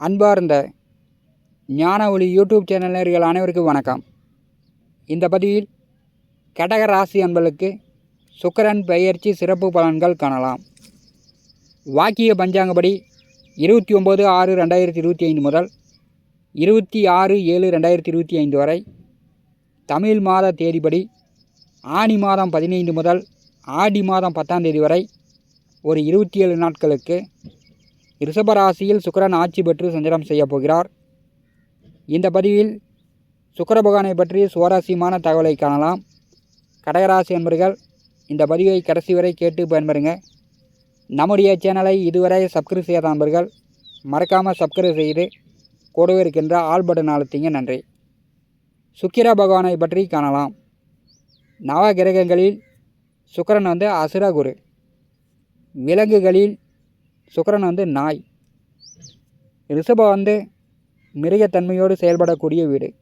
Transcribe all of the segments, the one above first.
அன்பார்ந்த ஞான ஒளி யூடியூப் சேனல் நேயர்கள் அனைவருக்கும் வணக்கம். இந்த பதிவில் கடக ராசி அன்பர்களுக்கு சுக்கரன் பெயர்ச்சி சிறப்பு பலன்கள் காணலாம். வாக்கிய பஞ்சாங்கப்படி இருபத்தி ஒம்பது ஆறு ரெண்டாயிரத்தி இருபத்தி ஐந்து முதல் இருபத்தி ஆறு ஏழு ரெண்டாயிரத்தி இருபத்தி ஐந்து வரை தமிழ் மாத தேதிப்படி ஆனி மாதம் பதினைந்து முதல் ஆடி மாதம் பத்தாம் தேதி வரை ஒரு இருபத்தி ஏழு நாட்களுக்கு ரிஷபராசியில் சுக்கரன் ஆட்சி பெற்று சஞ்சாரம் செய்யப் போகிறார். இந்த பதிவில் சுக்கர பகவானை பற்றி சுவாரஸ்யமான தகவலை காணலாம். கடகராசி என்பர்கள் இந்த பதிவை கடைசி வரை கேட்டு பயன்பெறுங்க. நம்முடைய சேனலை இதுவரை சப்ஸ்கிரைப் செய்யாத நண்பர்கள் மறக்காமல் சப்ஸ்கிரைப் செய்து கூடவே இருக்கின்ற ஆல் பட்டன் அழுத்திங்க நன்றி. சுக்கிர பகவானை பற்றி காணலாம். நவ கிரகங்களில் சுக்கரன் வந்து அசுர குரு. விலங்குகளில் சுக்கரன் வந்து நாய். ரிஷபம் வந்து மிருகத்தன்மையோடு செயல்படக்கூடிய வீடு.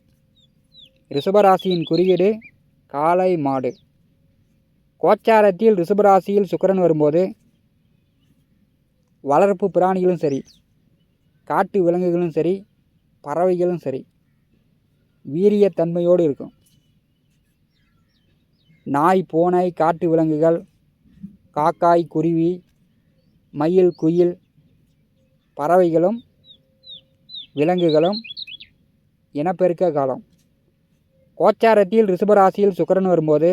ரிஷபராசியின் குறியீடு காளை மாடு. கோச்சாரத்தில் ரிஷபராசியில் சுக்கரன் வரும்போது வளர்ப்பு பிராணிகளும் சரி காட்டு விலங்குகளும் சரி பறவைகளும் சரி வீரியத்தன்மையோடு இருக்கும். நாய் பூனை காட்டு விலங்குகள் காக்காய் குருவி மயில் குயில் பறவைகளும் விலங்குகளும் இனப்பெருக்க காலம். கோச்சாரத்தில் ரிஷபராசியில் சுக்கிரன் வரும்போது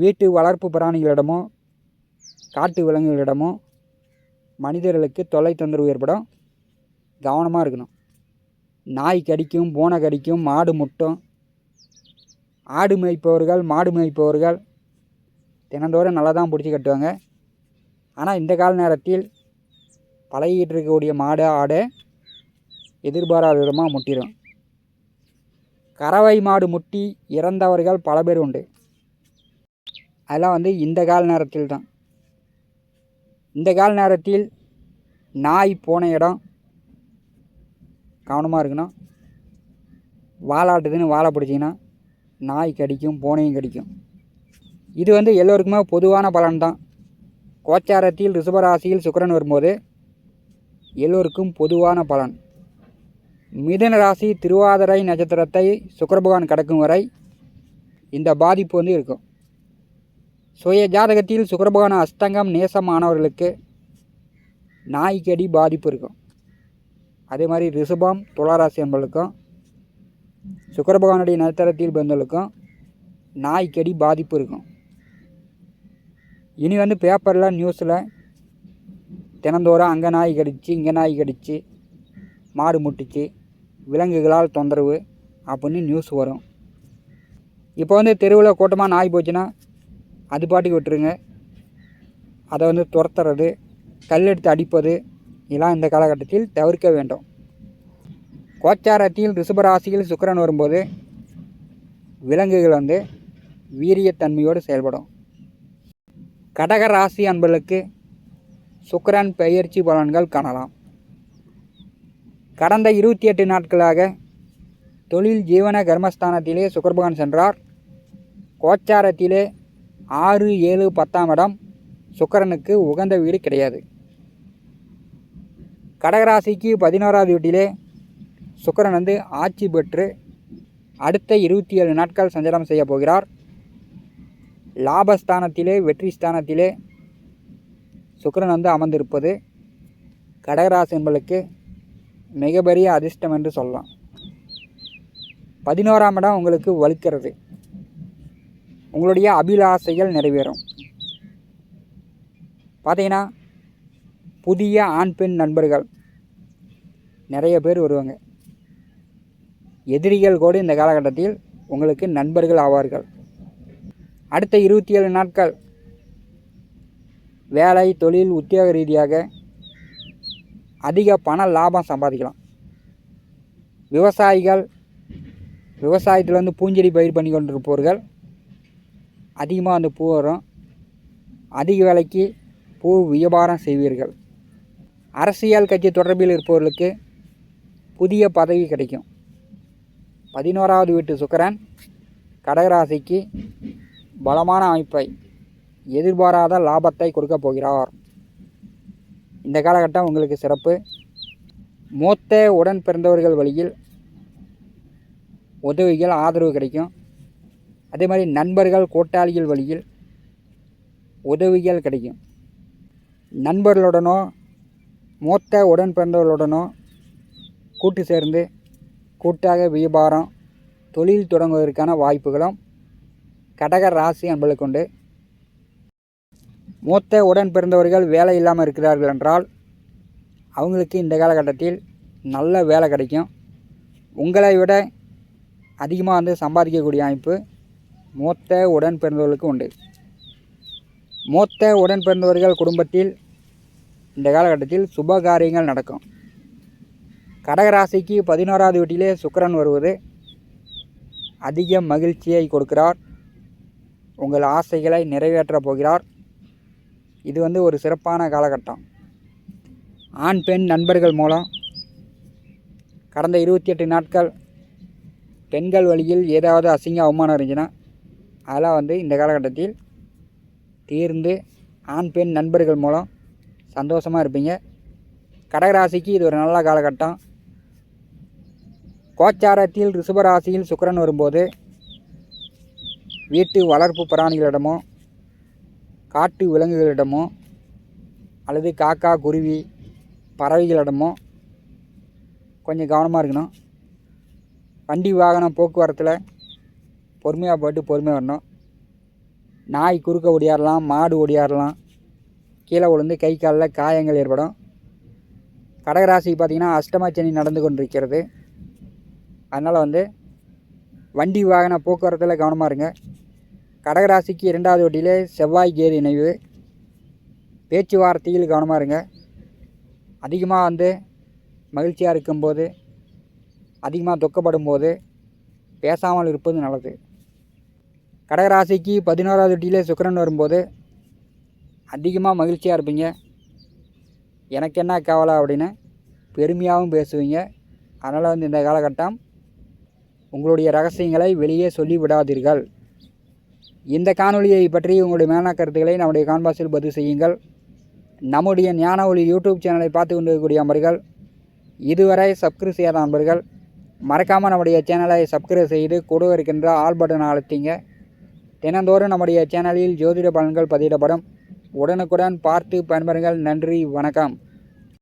வீட்டு வளர்ப்பு பிராணிகளிடமோ காட்டு விலங்குகளிடமோ மனிதர்களுக்கு தொலை தொந்தரவு ஏற்படும். கவனமாக இருக்கணும். நாய் கடிக்கும் பூனை கடிக்கும் மாடு முட்டும். ஆடு மேய்ப்பவர்கள் மாடு மேய்ப்பவர்கள் தினந்தோறும் நல்லா தான் பிடிச்சி கட்டுவாங்க. ஆனால் இந்த கால நேரத்தில் பழகிட்டு இருக்கக்கூடிய மாடு ஆடு எதிர்பாராத விதமாக முட்டிடும் கறவை மாடு முட்டி இறந்தவர்கள் பல பேர் உண்டு. அதெல்லாம் வந்து இந்த கால நேரத்தில் தான். இந்த கால நேரத்தில் நாய் போன இடம் கவனமாக இருக்கணும். வாழாட்டுதுன்னு வாழை பிடிச்சிங்கன்னா நாய் கடிக்கும் பூனையும் கடிக்கும். இது வந்து எல்லோருக்குமே பொதுவான பலன் தான். கோச்சாரத்தில் ரிஷபராசியில் சுக்கிரன் வரும்போது எல்லோருக்கும் பொதுவான பலன். மிதன ராசி திருவாதிரை நட்சத்திரத்தை சுக்கிர பகவான் கடக்கும் வரை இந்த பாதிப்பு வந்து இருக்கும். சுய ஜாதகத்தில் சுக்கிர பகவான் அஸ்தங்கம் நேசமானவர்களுக்கு நாய்க்கடி பாதிப்பு இருக்கும். அதே மாதிரி ரிஷபம் துளாராசி என்பவர்களுக்கும் சுக்கிர பகவானுடைய நட்சத்திரத்தில் பிறந்தவர்களுக்கும் நாய்க்கடி பாதிப்பு இருக்கும். இனி வந்து பேப்பரில் நியூஸில் தினந்தோறும் அங்கே நாய் கடிச்சு இங்கே நாய் கடிச்சு மாடு முட்டிச்சு விலங்குகளால் தொந்தரவு அப்படின்னு நியூஸ் வரும். இப்போ வந்து தெருவில் கூட்டமாக நாய் போச்சுன்னா அது பாட்டுக்கு விட்டுருங்க. அதை வந்து துரத்துறது கல் எடுத்து அடிப்பது இதெல்லாம் இந்த காலகட்டத்தில் தவிர்க்க வேண்டும். கோச்சாரத்தில் ரிஷபராசியில் சுக்கரன் வரும்போது விலங்குகள் வந்து வீரியத்தன்மையோடு செயல்படும். கடக ராசி அன்பர்களுக்கு சுக்கரன் பெயர்ச்சி பலன்கள் காணலாம். கடந்த இருபத்தி எட்டு நாட்களாக தொழில் ஜீவன கர்மஸ்தானத்திலே சுக்கரபகவான் சென்றார். கோச்சாரத்திலே ஆறு ஏழு பத்தாம் இடம் சுக்கரனுக்கு உகந்த வீடு கிடையாது. கடகராசிக்கு பதினோராவது வீட்டிலே சுக்கரன் வந்து ஆட்சி பெற்று அடுத்த இருபத்தி ஏழு நாட்கள் சஞ்சலம் செய்ய போகிறார். லாபஸ்தானத்திலே வெற்றி ஸ்தானத்திலே சுக்கரன் வந்து அமர்ந்திருப்பது கடகராசி என்பளுக்கு மிகப்பெரிய அதிர்ஷ்டம் என்று சொல்லலாம். பதினோராம் இடம் உங்களுக்கு வலுக்கிறது. உங்களுடைய அபிலாசைகள் நிறைவேறும். பார்த்தீங்கன்னா புதிய ஆண் பெண் நண்பர்கள் நிறைய பேர் வருவாங்க. எதிரிகள் கூட இந்த காலகட்டத்தில் உங்களுக்கு நண்பர்கள் ஆவார்கள். அடுத்த இருபத்தி ஏழு நாட்கள் வேலை தொழில் உத்தியோக ரீதியாக அதிக பண லாபம் சம்பாதிக்கலாம். விவசாயிகள் விவசாயத்தில் வந்து பூஞ்செடி பயிர் பண்ணி கொண்டிருப்பவர்கள் அதிகமாக அந்த பூ வரும். அதிக விலைக்கு பூ வியாபாரம் செய்வீர்கள். அரசியல் கட்சி தொடர்பில் இருப்பவர்களுக்கு புதிய பதவி கிடைக்கும். பதினோராவது வீட்டு சுக்கரன் கடகராசிக்கு பலமான அமைப்பை எதிர்பாராத லாபத்தை கொடுக்க போகிறார். இந்த காலகட்டம் உங்களுக்கு சிறப்பு. மூத்த உடன் பிறந்தவர்கள் வழியில் உதவிகள் ஆதரவு கிடைக்கும். அதே மாதிரி நண்பர்கள் கூட்டாளிகள் வழியில் உதவிகள் கிடைக்கும். நண்பர்களுடனோ மூத்த உடன் பிறந்தவர்களுடனோ கூட்டு சேர்ந்து கூட்டாக வியாபாரம் தொழில் தொடங்குவதற்கான வாய்ப்புகளும் கடக ராசி என்பதை உண்டு. மூத்த உடன் பிறந்தவர்கள் வேலை இல்லாமல் இருக்கிறார்கள் என்றால் அவங்களுக்கு இந்த காலகட்டத்தில் நல்ல வேலை கிடைக்கும். உங்களை விட அதிகமாக வந்து சம்பாதிக்கக்கூடிய அமைப்பு மூத்த உடன் பிறந்தவர்களுக்கு உண்டு. மூத்த உடன் பிறந்தவர்கள் குடும்பத்தில் இந்த காலகட்டத்தில் சுப காரியங்கள் நடக்கும். கடகராசிக்கு பதினோராவது வீட்டிலே சுக்கரன் வருவது அதிக மகிழ்ச்சியை கொடுக்கிறார். உங்கள் ஆசைகளை நிறைவேற்றப் போகிறார். இது வந்து ஒரு சிறப்பான காலகட்டம். ஆண் பெண் நண்பர்கள் மூலம் கடந்த இருபத்தி எட்டு நாட்கள் பெண்கள் வழியில் ஏதாவது அசிங்க அவமானம் இருந்துச்சுன்னா அதெல்லாம் வந்து இந்த காலகட்டத்தில் தீர்ந்து ஆண் பெண் நண்பர்கள் மூலம் சந்தோஷமாக இருப்பீங்க. கடகராசிக்கு இது ஒரு நல்ல காலகட்டம். கோச்சாரத்தில் ரிஷபராசியில் சுக்கரன் வரும்போது வீட்டு வளர்ப்பு பிராணிகளிடமோ காட்டு விலங்குகளிடமோ அல்லது காக்கா குருவி பறவைகளிடமோ கொஞ்சம் கவனமாக இருக்கணும். வண்டி வாகனம் போக்குவரத்தில் பொறுமையாக போயிட்டு பொறுமையாக வரணும். நாய் குறுக்க ஓடியாடலாம் மாடு ஓடியாடலாம் கீழே விழுந்து கை காலில் காயங்கள் ஏற்படும். கடகராசிக்கு பார்த்திங்கன்னா அஷ்டமச்சனி நடந்து கொண்டிருக்கிறது. அதனால் வந்து வண்டி வாகன போக்குவரத்தில் கவனமாக இருங்க. கடகராசிக்கு இரண்டாவது வட்டியிலே செவ்வாய் கேது இணைவு. பேச்சுவார்த்தையில் கவனமாக இருங்க. அதிகமாக வந்து மகிழ்ச்சியாக இருக்கும்போது அதிகமாக துக்கப்படும் போது பேசாமல் இருப்பது நல்லது. கடகராசிக்கு பதினோராவது வட்டியிலே சுக்கரன் வரும்போது அதிகமாக மகிழ்ச்சியாக இருப்பீங்க. எனக்கு என்ன கவலை அப்படின்னு பெருமையாகவும் பேசுவீங்க. அதனால் வந்து இந்த காலகட்டம் உங்களுடைய ரகசியங்களை வெளியே சொல்லிவிடாதீர்கள். இந்த காணொலியை பற்றி உங்களுடைய மேலான கருத்துக்களை நம்முடைய கான்பாஸில் பதிவு செய்யுங்கள். நம்முடைய ஞான ஒளி யூடியூப் சேனலை பார்த்து கொண்டிருக்கக்கூடிய நண்பர்கள் இதுவரை சப்ஸ்கிரைப் செய்யாத நண்பர்கள் மறக்காமல் நம்முடைய சேனலை சப்ஸ்கிரைப் செய்து கூட இருக்கின்ற ஆல் பட்டனை அழுத்திங்க. தினந்தோறும் நம்முடைய சேனலில் ஜோதிட பலன்கள் பதிவிடப்படும். உடனுக்குடன் பார்த்து பயன்பெறுங்கள். நன்றி வணக்கம்.